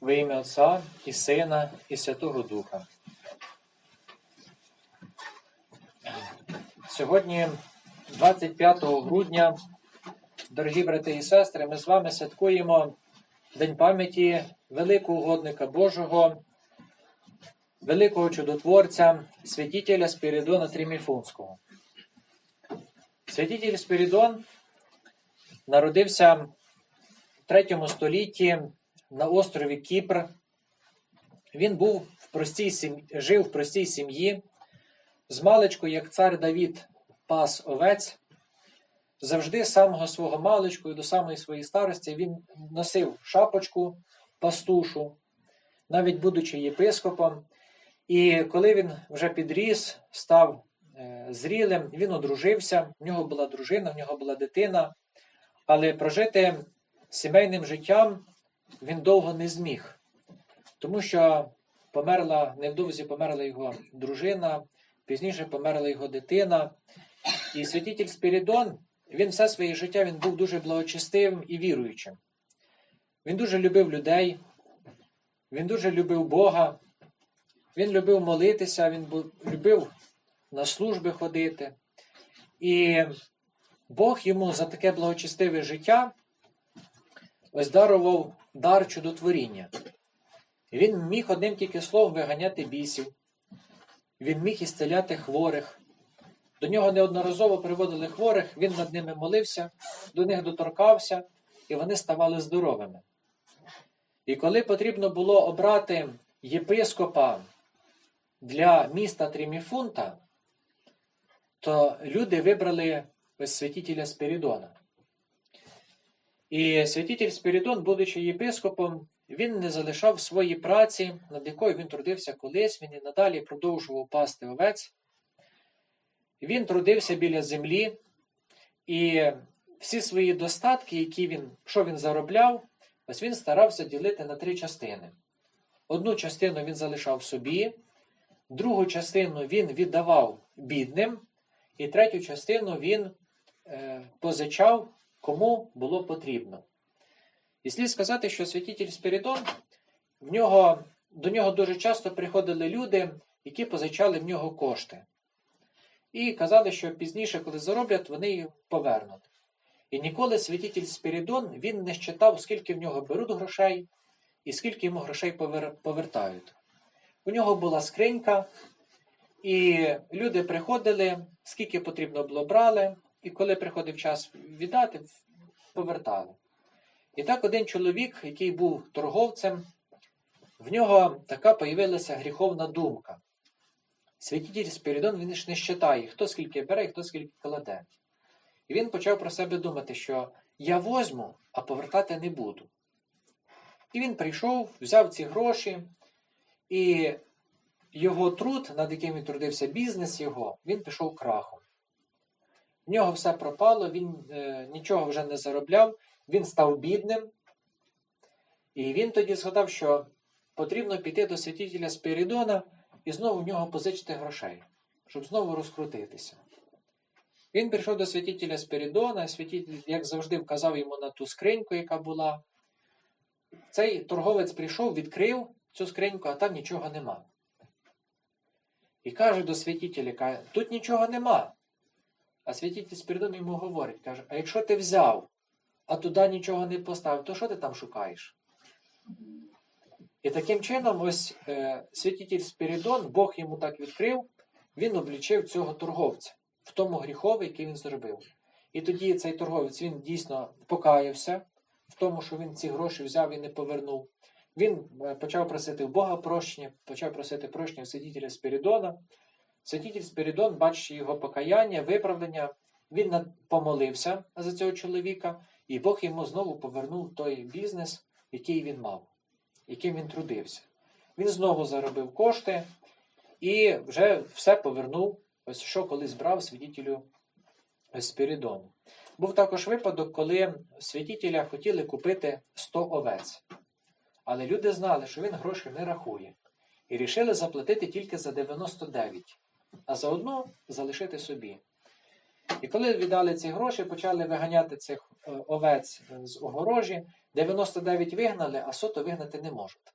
Во ім'я Отця і Сина, і Святого Духа. Сьогодні, 25 грудня, дорогі брати і сестри, ми з вами святкуємо День пам'яті великого угодника Божого, великого чудотворця, святителя Спіридона Тріміфунського. Святитель Спіридон народився в 3 столітті на острові Кіпр. Він був в простій сім'ї, жив в простій сім'ї. З маличку, як цар Давід пас овець, завжди самого свого маличку і до самої своєї старості він носив шапочку пастушу, навіть будучи єпископом. І коли він вже підріс, став е, зрілим, він одружився, в нього була дружина, в нього була дитина, але прожити сімейним життям він довго не зміг, тому що померла, невдовзі померла його дружина, пізніше померла його дитина. І святитель Спірідон, він все своє життя він був дуже благочестивим і віруючим. Він дуже любив людей, він дуже любив Бога, він любив молитися, він любив на служби ходити. І Бог йому за таке благочестиве життя ось дарував дар чудотворіння. Він міг одним тільки словом виганяти бісів, він міг ісцеляти хворих. До нього неодноразово приводили хворих, він над ними молився, до них доторкався, і вони ставали здоровими. І коли потрібно було обрати єпископа для міста Тріміфунта, то люди вибрали ось святителя Спірідона. І святитель Спірідон, будучи єпископом, він не залишав свої праці, над якою він трудився колись, він і надалі продовжував пасти овець. Він трудився біля землі, і всі свої достатки, які він, що він заробляв, ось він старався ділити на три частини. Одну частину він залишав собі, другу частину він віддавав бідним, і третю частину він е, позичав кому було потрібно. І слід сказати, що святитель Спірідон, в нього, до нього дуже часто приходили люди, які позичали в нього кошти. І казали, що пізніше, коли зароблять, вони повернуть. І ніколи святитель Спірідон він не щитав, скільки в нього беруть грошей і скільки йому грошей повертають. У нього була скринька, і люди приходили, скільки потрібно було брали, і коли приходив час віддати, повертали. І так один чоловік, який був торговцем, в нього така появилася гріховна думка. Святитель Спірідон він ж не щитає, хто скільки бере і хто скільки кладе. І він почав про себе думати, що я возьму, а повертати не буду. І він прийшов, взяв ці гроші, і його труд, над яким він трудився, бізнес його, він пішов крахом. В нього все пропало, він е, нічого вже не заробляв, він став бідним. І він тоді згадав, що потрібно піти до святителя Спірідона і знову в нього позичити грошей, щоб знову розкрутитися. Він прийшов до святителя Спірідона, святитель, як завжди, вказав йому на ту скриньку, яка була. Цей торговець прийшов, відкрив цю скриньку, а там нічого нема. І каже до святителя, тут нічого нема. А святитель Спіридон йому говорить, каже, а якщо ти взяв, а туди нічого не поставив, то що ти там шукаєш? І таким чином, ось е, святитель Спіридон, Бог йому так відкрив, він облічив цього торговця в тому гріхові, який він зробив. І тоді цей торговець він дійсно покаявся в тому, що він ці гроші взяв і не повернув. Він е, почав просити в Бога прощення, почав просити прощення в святителя Спіридона. Святитель Спіридон, бачачи його покаяння, виправлення, він помолився за цього чоловіка, і Бог йому знову повернув той бізнес, який він мав, яким він трудився. Він знову заробив кошти і вже все повернув, ось що колись брав святителю Спіридону. Був також випадок, коли святителя хотіли купити 100 овець. Але люди знали, що він гроші не рахує, і рішили заплатити тільки за 99, а заодно залишити собі. І коли віддали ці гроші, почали виганяти цих е, овець з огорожі, 99 вигнали, а сото вигнати не можуть.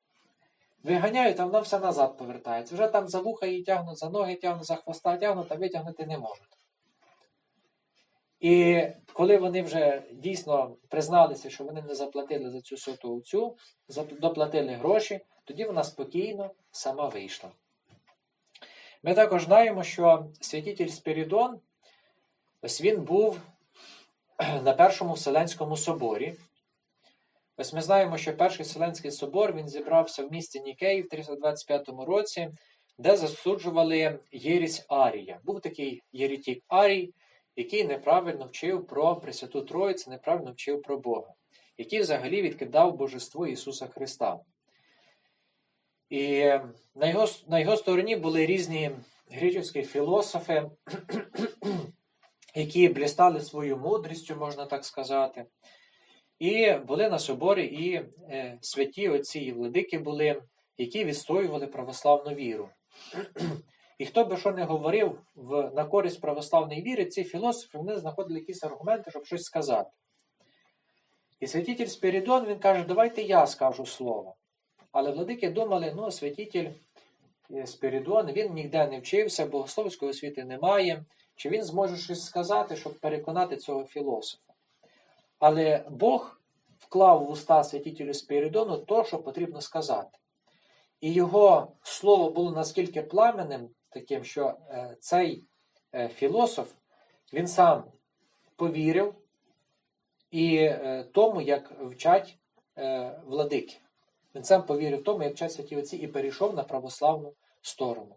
Виганяють, а вона все назад повертається. Вже там за вуха її тягнуть, за ноги тягнуть, за хвоста тягнуть, а витягнути не можуть. І коли вони вже дійсно призналися, що вони не заплатили за цю соту овцю, доплатили гроші, тоді вона спокійно сама вийшла. Ми також знаємо, що святитель Спірідон, ось він був на Першому Вселенському соборі. Ось ми знаємо, що Перший Вселенський собор він зібрався в місті Нікеї в 325 році, де засуджували єрість Арія. Був такий єретік Арій, який неправильно вчив про Пресвяту Троїцю, неправильно вчив про Бога, який взагалі відкидав божество Ісуса Христа. І на його, на його стороні були різні греческі філософи, які блістали свою мудрістю, можна так сказати. І були на соборі і е, святі отці і владики були, які відстоювали православну віру. І хто би що не говорив в, на користь православної віри, ці філософи вони знаходили якісь аргументи, щоб щось сказати. І святитель Спірідон він каже, давайте я скажу слово. Але владики думали, ну, святитель е, Спірідон, він ніде не вчився, богословської освіти немає. Чи він зможе щось сказати, щоб переконати цього філософа? Але Бог вклав в уста святителю Спірідону то, що потрібно сказати. І його слово було наскільки пламенним, таким, що е, цей е, філософ він сам повірив і тому, як вчать владики. Він сам повірив в тому, як вчать святі отці, і перейшов на православну сторону.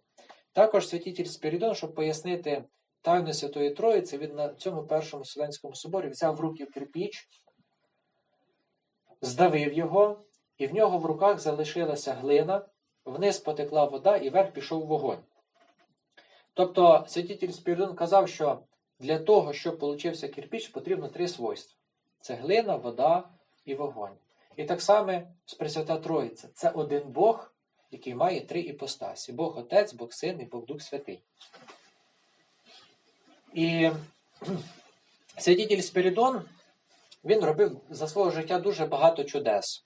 Також святитель Спірідон, щоб пояснити тайну Святої Троїці, він на цьому першому Вселенському соборі взяв в руки кирпіч, здавив його, і в нього в руках залишилася глина, вниз потекла вода і вверх пішов вогонь. Тобто святитель Спіридон казав, що для того, щоб получився кирпіч, потрібно три свойства: це глина, вода і вогонь. І так само з Пресвята Троїця. Це один Бог, який має три іпостасі: Бог Отець, Бог Син і Бог Дух Святий. І святитель Спіридон він робив за свого життя дуже багато чудес.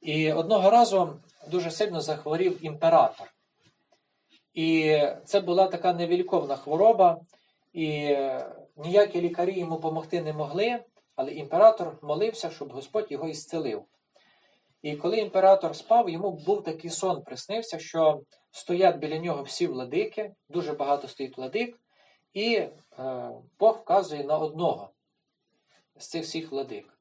І одного разу дуже сильно захворів імператор. І це була така невіліковна хвороба, і ніякі лікарі йому допомогти не могли, але імператор молився, щоб Господь його ісцелив. І коли імператор спав, йому був такий сон, приснився, що стоять біля нього всі владики, дуже багато стоїть владик, і е, Бог вказує на одного з цих всіх владик.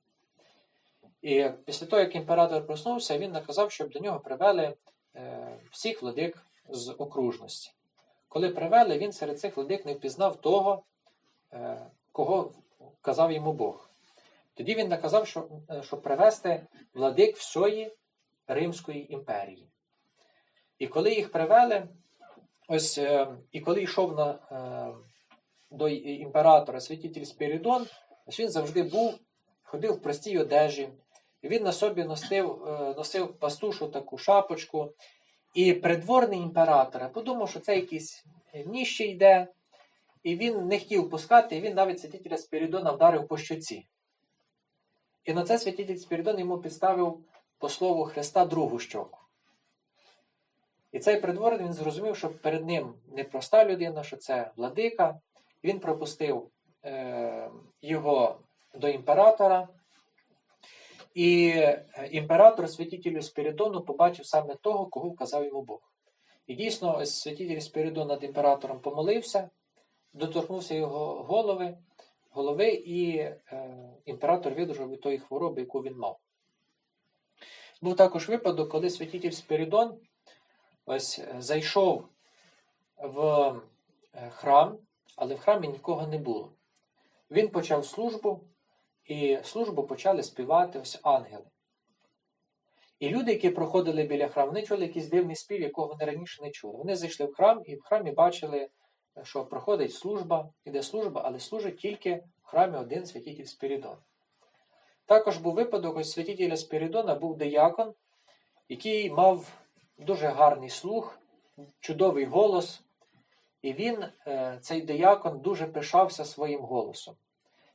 І після того, як імператор проснувся, він наказав, щоб до нього привели е, всіх владик з окружності. Коли привели, він серед цих владик не впізнав того, е, кого казав йому Бог. Тоді він наказав, що, е, щоб привести владик всої Римської імперії. І коли їх привели, ось, е, і коли йшов на, е, до імператора святитель Спірідон, ось він завжди був, ходив в простій одежі. І він на собі носив, носив пастушу таку шапочку. І придворний імператора подумав, що це якийсь ніще йде, і він не хотів пускати, і він навіть святителя Спірідона вдарив по щоці. І на це святитель Спірідон йому підставив по слову Христа другу щоку. І цей придворний він зрозумів, що перед ним не проста людина, що це владика. Він пропустив е, його до імператора. І імператор святителю Спіридону побачив саме того, кого вказав йому Бог. І дійсно, ось святитель Спіридон над імператором помолився, доторкнувся його голови, голови, і е, імператор видужав від тої хвороби, яку він мав. Був також випадок, коли святитель Спіридон ось е, зайшов в е, храм, але в храмі нікого не було. Він почав службу. І службу почали співати ось ангели. І люди, які проходили біля храму, вони чули якийсь дивний спів, якого вони раніше не чули. Вони зайшли в храм і в храмі бачили, що проходить служба, іде служба, але служить тільки в храмі один святитель Спірідон. Також був випадок, ось святителя Спірідона був деякон, який мав дуже гарний слух, чудовий голос, і він, цей деякон, дуже пишався своїм голосом.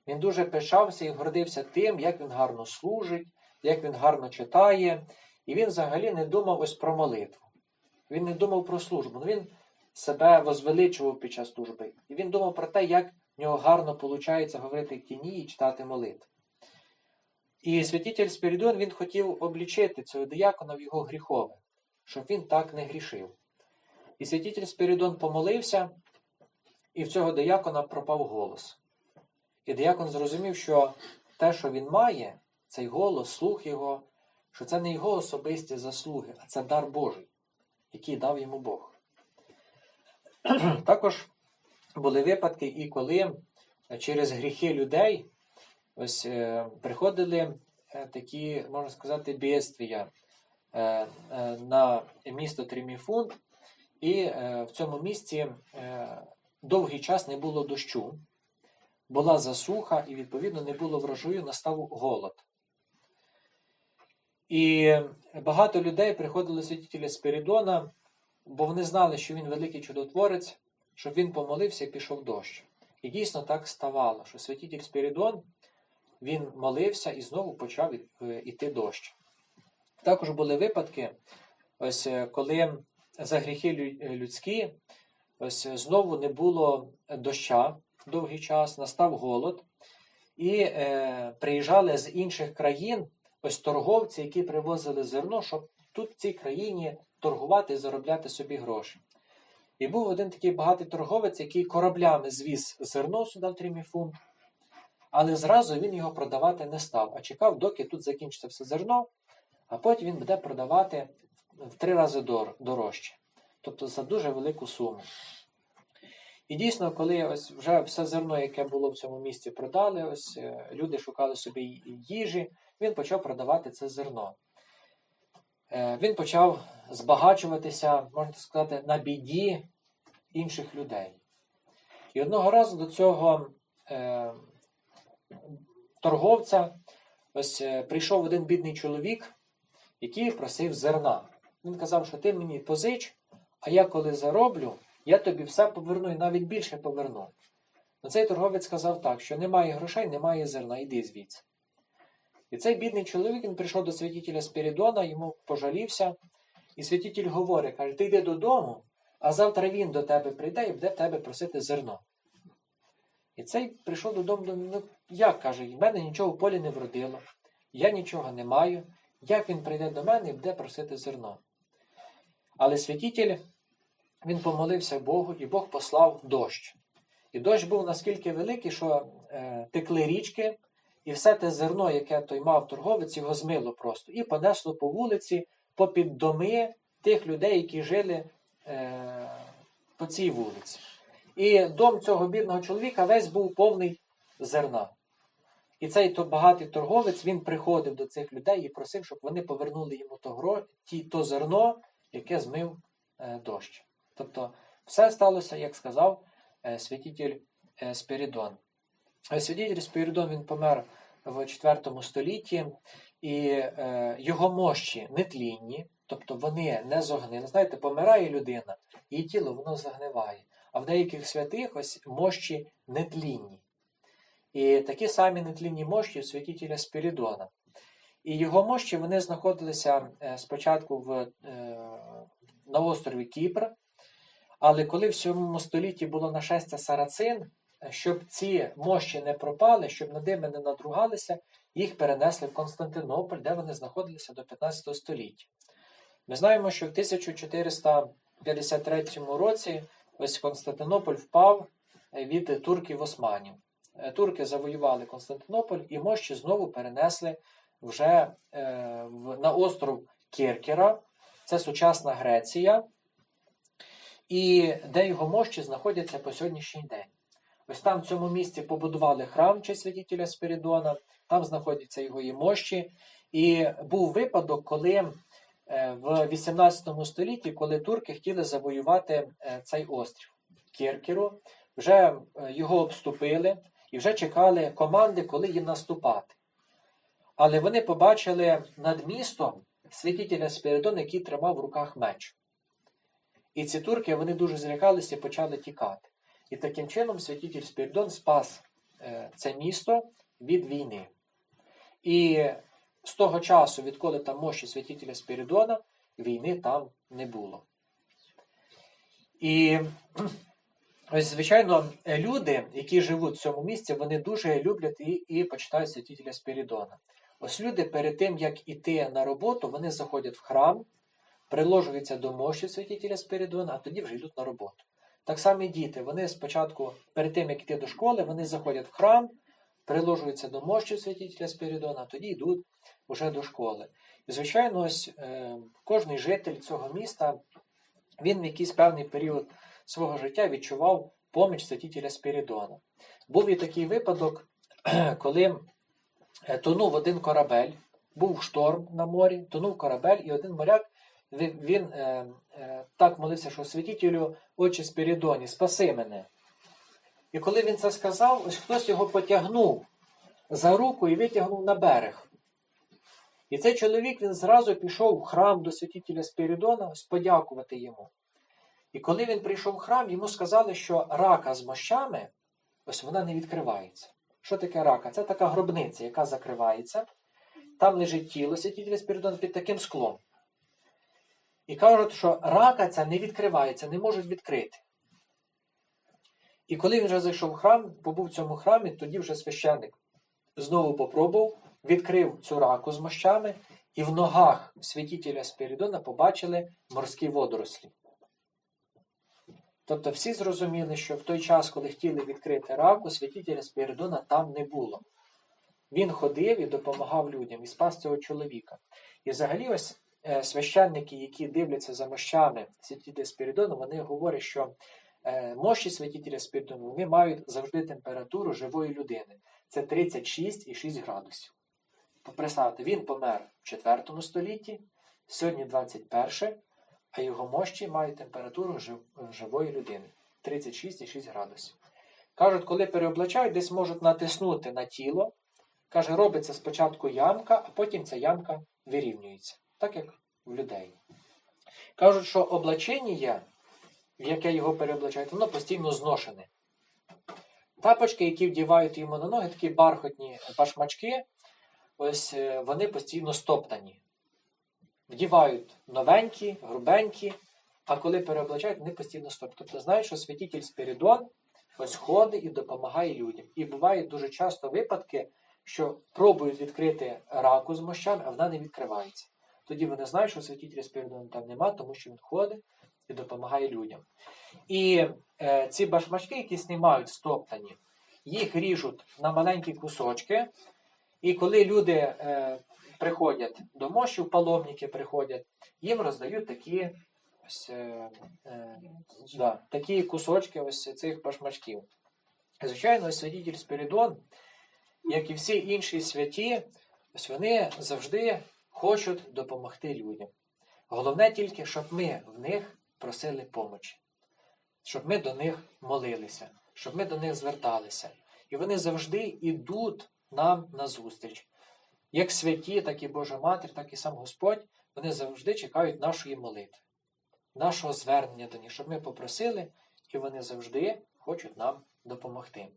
Він дуже пишався і гордився тим, як він гарно служить, як він гарно читає, і він взагалі не думав ось про молитву. Він не думав про службу. Ну, він себе возвеличував під час служби. І він думав про те, як в нього гарно виходить говорити в тіні і читати молитву. І святитель Спірідон він хотів облічити цього диякона в його гріхове, щоб він так не грішив. І святитель Спірідон помолився, і в цього диякона пропав голос. І диякон зрозумів, що те, що він має, цей голос, слух його, що це не його особисті заслуги, а це дар Божий, який дав йому Бог. Також були випадки, і коли через гріхи людей ось е, приходили е, такі, можна сказати, бєствія е, е, на місто Триміфун, і е, в цьому місці е, довгий час не було дощу, була засуха, і, відповідно, не було врожаю, настав голод. І багато людей приходили святителя Спиридона, бо вони знали, що він великий чудотворець, щоб він помолився і пішов дощ. І дійсно так ставало, що святитель Спиридон він молився і знову почав іти дощ. Також були випадки, ось е, коли за гріхи людські, ось е, знову не було доща довгий час, настав голод, і е, приїжджали з інших країн ось торговці, які привозили зерно, щоб тут в цій країні торгувати і заробляти собі гроші. І був один такий багатий торговець, який кораблями звіз зерно сюди в Тріміфун, але зразу він його продавати не став, а чекав, доки тут закінчиться все зерно, а потім він буде продавати в три рази дорожче, тобто за дуже велику суму. І дійсно, коли ось вже все зерно, яке було в цьому місці, продали, ось е, люди шукали собі їжі, він почав продавати це зерно. Е, Він почав збагачуватися, можна сказати, на біді інших людей. І одного разу до цього е, торговця ось е, прийшов один бідний чоловік, який просив зерна. Він казав, що ти мені позич, а я коли зароблю, я тобі все поверну і навіть більше поверну. Но цей торговець сказав так, що немає грошей, немає зерна, йди звідси. І цей бідний чоловік він прийшов до святителя Спірідона, йому пожалівся, і святитель говорить, каже, ти йди додому, а завтра він до тебе прийде і буде в тебе просити зерно. І цей прийшов додому, ну як каже, в мене нічого в полі не вродило, я нічого не маю. Як він прийде до мене і буде просити зерно? Але святитель, він помолився Богу, і Бог послав дощ. І дощ був наскільки великий, що е, текли річки, і все те зерно, яке той мав торговець, його змило просто. І понесло по вулиці, попід доми тих людей, які жили е, по цій вулиці. І дом цього бідного чоловіка весь був повний зерна. І цей то багатий торговець він приходив до цих людей і просив, щоб вони повернули йому то, гро, ті, то зерно, яке змив е, дощ. Тобто все сталося, як сказав е, святитель е, Спірідон. Е, Святитель Спірідон він помер в IV столітті, і е, його мощі нетлінні, тобто вони не зогнили. Знаєте, помирає людина, її тіло воно загниває. А в деяких святих ось мощі нетлінні. І такі самі нетлінні мощі у святителя Спірідона. І його мощі вони знаходилися е, спочатку в, е, на острові Кіпр, але коли в 7 столітті було нашестя сарацин, е, щоб ці мощі не пропали, щоб над ними не надругалися, їх перенесли в Константинополь, де вони знаходилися до 15 століття. Ми знаємо, що в 1453 році ось Константинополь впав е, від турків османів. Е, Турки завоювали Константинополь і мощі знову перенесли вже е, на остров Кіркера, це сучасна Греція, і де його мощі знаходяться по сьогоднішній день. Ось там в цьому місці побудували храм чи святителя Спиридона, там знаходяться його і мощі. І був випадок, коли е, в 18 столітті, коли турки хотіли завоювати е, цей острів Кіркеру, вже е, його обступили і вже чекали команди, коли їм наступати. Але вони побачили над містом святителя Спиридона, який тримав в руках меч. І ці турки вони дуже злякалися і почали тікати. І таким чином святитель Спиридон спас е, це місто від війни. І з того часу, відколи там мощі святителя Спіридона, війни там не було. І ось, звичайно, люди, які живуть в цьому місці, вони дуже люблять і, і почитають святителя Спіридона. Ось люди перед тим, як іти на роботу, вони заходять в храм, приложуються до мощі святителя Спіридона, а тоді вже йдуть на роботу. Так само і діти, вони спочатку, перед тим, як йти до школи, вони заходять в храм, приложуються до мощі святителя Спіридона, тоді йдуть вже до школи. І, звичайно, ось е, кожний житель цього міста, він в якийсь певний період свого життя відчував поміч святителя Спіридона. Був і такий випадок, коли е, тонув один корабель, був шторм на морі, тонув корабель, і один моряк він, е, е, так молився, що святителю, отче Спіридоні, спаси мене. І коли він це сказав, ось хтось його потягнув за руку і витягнув на берег. І цей чоловік він зразу пішов в храм до святителя Спіридона ось подякувати йому. І коли він прийшов в храм, йому сказали, що рака з мощами, ось вона не відкривається. Що таке рака? Це така гробниця, яка закривається. Там лежить тіло святителя Спіридона під таким склом. І кажуть, що рака ця не відкривається, не можуть відкрити. І коли він вже зайшов в храм, побув в цьому храмі, тоді вже священник знову попробував, відкрив цю раку з мощами, і в ногах святителя Спіридона побачили морські водорослі. Тобто всі зрозуміли, що в той час, коли хотіли відкрити раку, святителя Спіридона там не було. Він ходив і допомагав людям і спас цього чоловіка. І взагалі, ось священники, які дивляться за мощами святителя Спіридона, вони говорять, що е, мощі святителя Спіридона вони мають завжди температуру живої людини. Це 36,6 градусів. Представте, він помер в 4 столітті, сьогодні 21, а його мощі мають температуру живої людини 36,6 градусів. Кажуть, коли переоблачають, десь можуть натиснути на тіло. Каже, робиться спочатку ямка, а потім ця ямка вирівнюється, так як в людей. Кажуть, що облачення, в яке його переоблачають, воно постійно зношене. Тапочки, які вдівають йому на ноги, такі бархатні башмачки, ось е, вони постійно стоптані. Вдівають новенькі, грубенькі, а коли переоблачають, вони постійно стоптані. Тобто знають, що святитель Спіридон ось ходить і допомагає людям. І бувають дуже часто випадки, що пробують відкрити раку з мощами, а вона не відкривається. Тоді вони знають, що святителя Спіридона там нема, тому що він ходить і допомагає людям. І е, ці башмачки, які знімають стоптані, їх ріжуть на маленькі кусочки. І коли люди е, приходять до мощів, паломники приходять, їм роздають такі, ось, е, е, да, такі кусочки ось цих башмачків. Звичайно, святитель Спіридон, як і всі інші святі, ось вони завжди хочуть допомогти людям. Головне тільки, щоб ми в них просили помочі, щоб ми до них молилися, щоб ми до них зверталися. І вони завжди йдуть нам на зустріч. Як святі, так і Божа Матір, так і сам Господь, вони завжди чекають нашої молитви, нашого звернення до них, щоб ми попросили, і вони завжди хочуть нам допомогти.